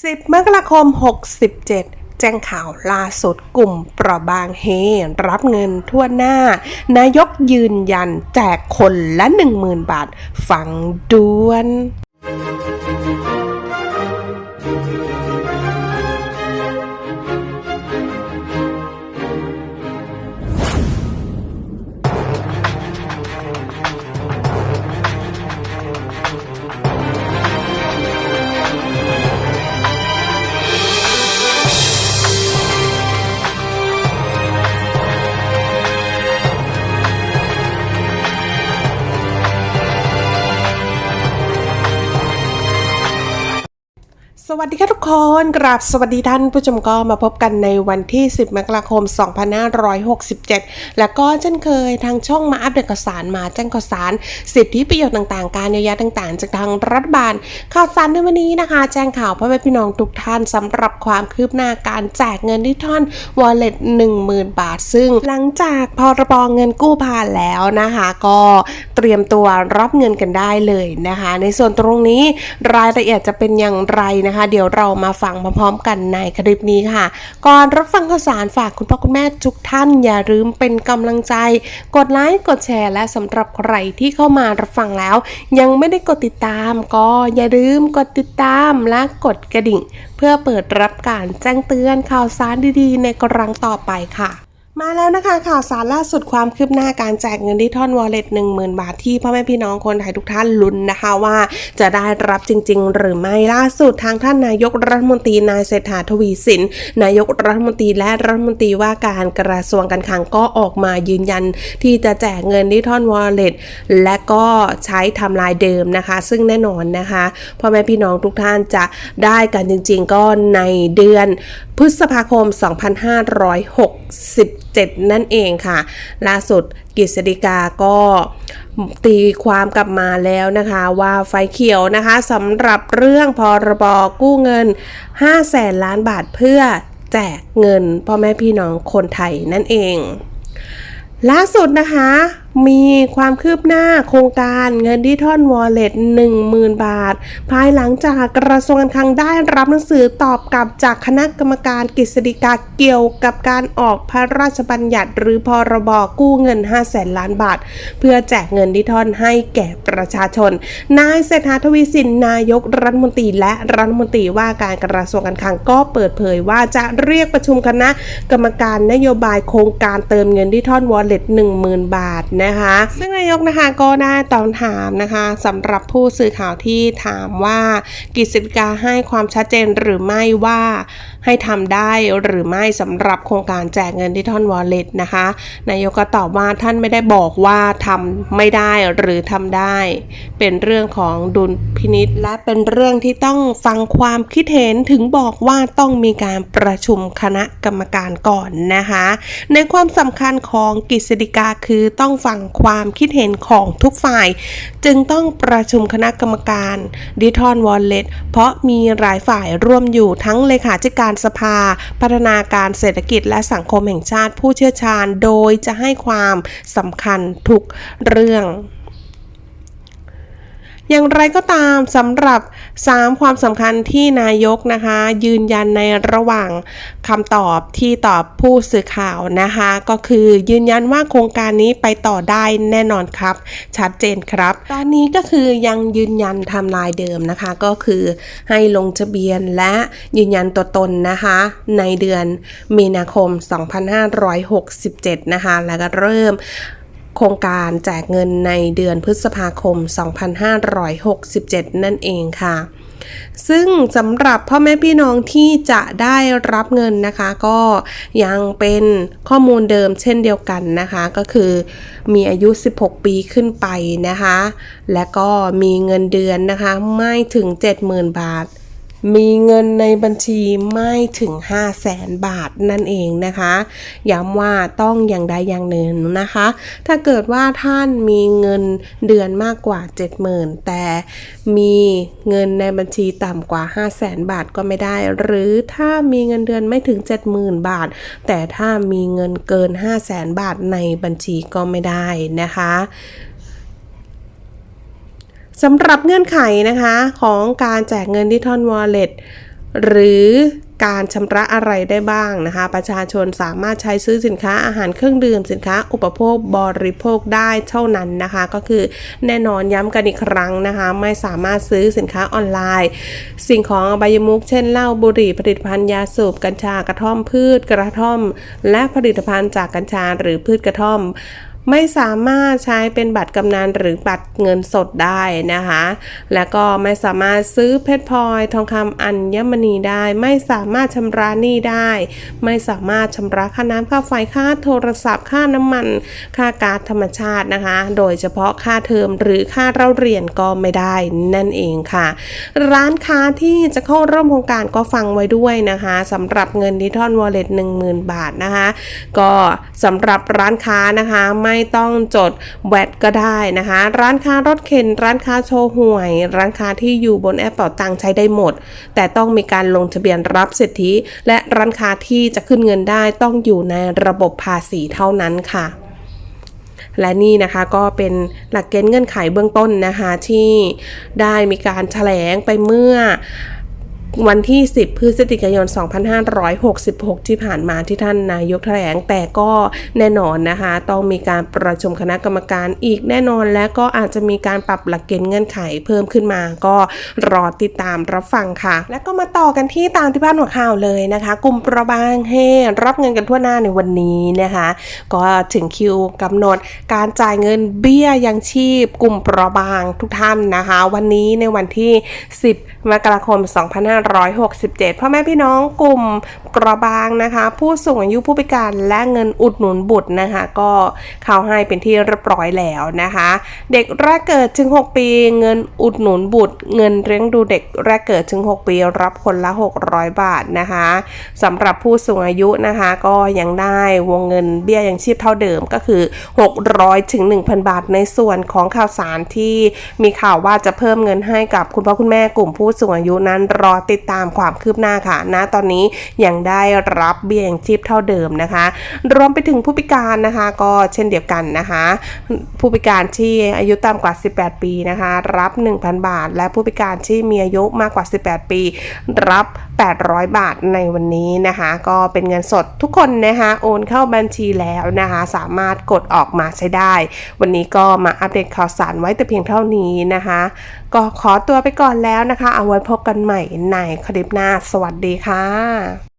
10 มกราคม 67 แจ้งข่าวล่าสุดกลุ่มเปราะบางเฮ รับเงินทั่วหน้า นายกยืนยันแจกคนละ 10,000 บาท ฟังด่วน วัสดีค่ะทุกคนกราบสวัสดีท่านผู้ชมก็มาพบกันในวันที่ 10 มกราคม 2567 แล้วก็เช่นเคยทางช่องมาอัปเดตข่าวสารมาแจ้งข่าวสาร สิทธิประโยชน์ต่างๆ การเยียวยาต่างๆ จากทางรัฐบาล ข่าวสารในวันนี้นะคะ แจ้งข่าวพ่อแม่พี่น้องทุกท่านสำหรับความคืบหน้าการแจกเงินที่ท่อน wallet 10,000 บาท ซึ่งหลังจากพรบเงินกู้ผ่านแล้วนะคะ ก็เตรียมตัวรับเงินกันได้เลยนะคะ ในส่วนตรงนี้รายละเอียดจะเป็นอย่างไรนะคะเดี๋ยวเรามาฟังพร้อมๆ กันในคลิปนี้ค่ะ ก่อนรับฟังข่าวสารฝากคุณพ่อคุณแม่ทุกท่านอย่าลืมเป็นกำลังใจ กดไลค์กดแชร์และสำหรับใครที่เข้ามารับฟังแล้ว ยังไม่ได้กดติดตามก็อย่าลืมกดติดตามและกดกระดิ่ง เพื่อเปิดรับการแจ้งเตือนข่าวสารดีๆ ในครั้งต่อไปค่ะ มาแล้วนะคะข่าวสารล่าสุดความคืบหน้าการแจกเงินที่ท่อนวอลเล็ต10,000บาทที่พ่อแม่พี่น้องคนไทยทุกท่านลุ้นนะคะว่า จะได้รับจริง ๆ หรือไม่ล่าสุดทางท่านนายกรัฐมนตรีนายเศรษฐาทวีสิน นายกรัฐมนตรีและรัฐมนตรีว่าการกระทรวงการคลังก็ออกมายืนยัน ที่จะแจกเงินที่ท่อนวอลเล็ตและก็ใช้ทำลายเดิมนะคะ ซึ่งแน่นอนนะคะพ่อแม่พี่น้องทุกท่านจะได้กันจริง ๆ ก็ในเดือนพฤษภาคม7 นั่นเองค่ะ ล่าสุดกฤษฎิกาก็ตีความกลับมาแล้วนะคะว่าไฟเขียวนะคะสำหรับเรื่องพรบกู้เงิน 5 แสนล้านบาทเพื่อแจกเงินพ่อแม่พี่น้องคนไทยนั่นเอง ล่าสุดนะคะ มีความคืบหน้าโครงการเงินที่ท่อนวอลเล็ต10,000 บาท ภายหลังจากกระทรวงการคลังได้รับหนังสือตอบกลับจากคณะกรรมการกฤษฎีกาเกี่ยวกับการออกพระราชบัญญัติ หรือพรบกู้เงิน5แสนล้านบาท เพื่อแจกเงินที่ท่อนให้แก่ประชาชน นายเศรษฐาทวีสินนายกรัฐมนตรีและรัฐมนตรีว่าการกระทรวงการคลังก็เปิดเผยว่าจะเรียกประชุมคณะกรรมการนโยบายโครงการเติมเงินที่ท่อนวอลเล็ต10,000 บาทนะคะ ซึ่งนายกนะคะก็ได้ตอบถามนะคะสำหรับผู้สื่อข่าวที่ถามว่ากฤษฎีกาให้ความชัดเจนหรือไม่ว่าให้ทำได้หรือไม่สำหรับโครงการแจกเงินที่ท่อนวอลเล็ตนะคะ นายกก็ตอบว่าท่านไม่ได้บอกว่าทำไม่ได้หรือทำได้ เป็นเรื่องของดุลพินิษและเป็นเรื่องที่ต้องฟังความคิดเห็นถึงบอกว่าต้องมีการประชุมคณะกรรมการก่อนนะคะ ในความสำคัญของกฤษฎีกาคือต้องฟังความคิดเห็นของทุกฝ่าย จึงต้องประชุมคณะกรรมการดิทอนวอลเล็ตเพราะมีหลายฝ่ายร่วมอยู่ทั้งเลขาธิการสภา พัฒนาการเศรษฐกิจและสังคมแห่งชาติผู้เชี่ยวชาญ โดยจะให้ความสำคัญทุกเรื่อง อย่างไรก็ตามสำหรับ 3 ความสำคัญที่นายกนะคะ ยืนยันในระหว่างคำตอบที่ตอบผู้สื่อข่าวนะคะ ก็คือยืนยันว่าโครงการนี้ไปต่อได้แน่นอนครับ ชัดเจนครับ ตอนนี้ก็คือยังยืนยันไทำลายเดิมนะคะ ก็คือให้ลงทะเบียนและยืนยันตัวตนนะคะ ในเดือนมีนาคม 2567 นะคะ แล้วก็เริ่ม โครงการแจกเงินในเดือนพฤษภาคม 2567 นั่นเองค่ะ ซึ่งสำหรับพ่อแม่พี่น้องที่จะได้รับเงินนะคะ ก็ยังเป็นข้อมูลเดิมเช่นเดียวกันนะคะ ก็คือมีอายุ 16 ปีขึ้นไปนะคะ และก็มีเงินเดือนนะคะ ไม่ถึง 70,000 บาท มีเงินในบัญชีไม่ถึง 5 0 0แสนบาทนั่นเองนะคะ ย้ำว่าต้องอย่างใดอย่างหนึ่งนะคะ ถ้าเกิดว่าท่านมีเงินเดือนมากกว่า 70,000 แต่มีเงินในบัญชีต่ำกว่า 5 0 0แสนบาทก็ไม่ได้ หรือถ้ามีเงินเดือนไม่ถึง 70,000 บาท แต่ถ้ามีเงินเกิน 5 0 0แสนบาทในบัญชีก็ไม่ได้นะคะ สำหรับเงื่อนไขนะคะของการแจกเงินที่ท่อนวอลเล็ตหรือการชำระอะไรได้บ้างนะคะ ประชาชนสามารถใช้ซื้อสินค้าอาหารเครื่องดื่มสินค้า อุปโภคบริโภคได้เท่านั้นนะคะ ก็คือแน่นอนย้ำกันอีกครั้งนะคะ ไม่สามารถซื้อสินค้าออนไลน์ สิ่งของอบายมุกเช่นเหล้าบุหรี่ผลิตภัณฑ์ยาสูบกัญชากระท่อมพืชกระท่อม และผลิตภัณฑ์จากกัญชาหรือพืชกระท่อม ไม่สามารถใช้เป็นบัตรกำนันหรือบัตรเงินสดได้นะคะ แล้วก็ไม่สามารถซื้อเพชรพลอยทองคำอัญมณีได้ ไม่สามารถชำระหนี้ได้ ไม่สามารถชำระค่าน้ำค่าไฟค่าโทรศัพท์ค่าน้ำมัน ค่าก๊าซธรรมชาตินะคะ โดยเฉพาะค่าเทอมหรือค่าเราเรียนก็ไม่ได้นั่นเองค่ะ ร้านค้าที่จะเข้าร่วมโครงการก็ฟังไว้ด้วยนะคะสำหรับเงินดิจิทอลวอลเล็ต10,000บาทนะคะ ก็ สำหรับร้านค้านะคะไม่ต้องจดแวดก็ได้นะคะ ร้านค้ารถเข็น ร้านค้าโชว์หวย ร้านค้าที่อยู่บนแอปเป่าตังใช้ได้หมด แต่ต้องมีการลงทะเบียนรับสิทธิ และร้านค้าที่จะขึ้นเงินได้ต้องอยู่ในระบบภาษีเท่านั้นค่ะและนี่นะคะก็เป็นหลักเกณฑ์เงื่อนไขเบื้องต้นนะคะที่ได้มีการแถลงไปเมื่อ วันที่ 10 พฤศจิกายน 2566 ที่ผ่านมาที่ท่านนายกแถลงแต่ก็แน่นอนนะคะ ต้องมีการประชุมคณะกรรมการอีกแน่นอนและก็อาจจะมีการปรับหลักเกณฑ์เงื่อนไขเพิ่มขึ้นมา ก็รอติดตามรับฟังค่ะ แล้วก็มาต่อกันที่ตามที่พาดหัวข่าวเลยนะคะ กลุ่มประบางเฮรับเงินกันทั่วหน้าในวันนี้นะคะ ก็ถึงคิวกำหนดการจ่ายเงินเบี้ยยังชีพ กลุ่มประบางทุกท่านนะคะ วันนี้ในวันที่ 10 มกราคม 2 5 2567พ่อแม่พี่น้องกลุ่มเประบางนะคะ ผู้สูงอายุผู้พิการและเงินอุดหนุนบุตรนะคะ ก็เข้าให้เป็นที่เรียบร้อยแล้วนะคะ เด็กแรกเกิดถึง 6 ปี เงินอุดหนุนบุตร เงินเลี้ยงดูเด็กแรกเกิดถึง 6 ปีรับคนละ 600 บาทนะคะสำหรับผู้สูงอายุนะคะก็ยังได้วงเงินเบี้ยยังชีพเท่าเดิมก็คือ 600ถึง1,000 บาท ในส่วนของข่าวสารที่มีข่าวว่าจะเพิ่มเงินให้กับคุณพ่อคุณแม่กลุ่มผู้สูงอายุนั้นรอติดตามความคืบหน้าค่ะณตอนนี้ยังได้รับเบี้ยยังชีพเท่าเดิมนะคะ รวมไปถึงผู้พิการนะคะ ก็เช่นเดียวกันนะคะ ผู้พิการที่อายุต่ำกว่า 18 ปีนะคะ รับ 1,000 บาท และผู้พิการที่มีอายุมากกว่า 18 ปี รับ 800 บาทในวันนี้นะคะ ก็เป็นเงินสดทุกคนนะคะ โอนเข้าบัญชีแล้วนะคะ สามารถกดออกมาใช้ได้ วันนี้ก็มาอัปเดตข่าวสารไว้แต่เพียงเท่านี้นะคะ ก็ขอตัวไปก่อนแล้วนะคะ เอาไว้พบกันใหม่ในคลิปหน้า สวัสดีค่ะ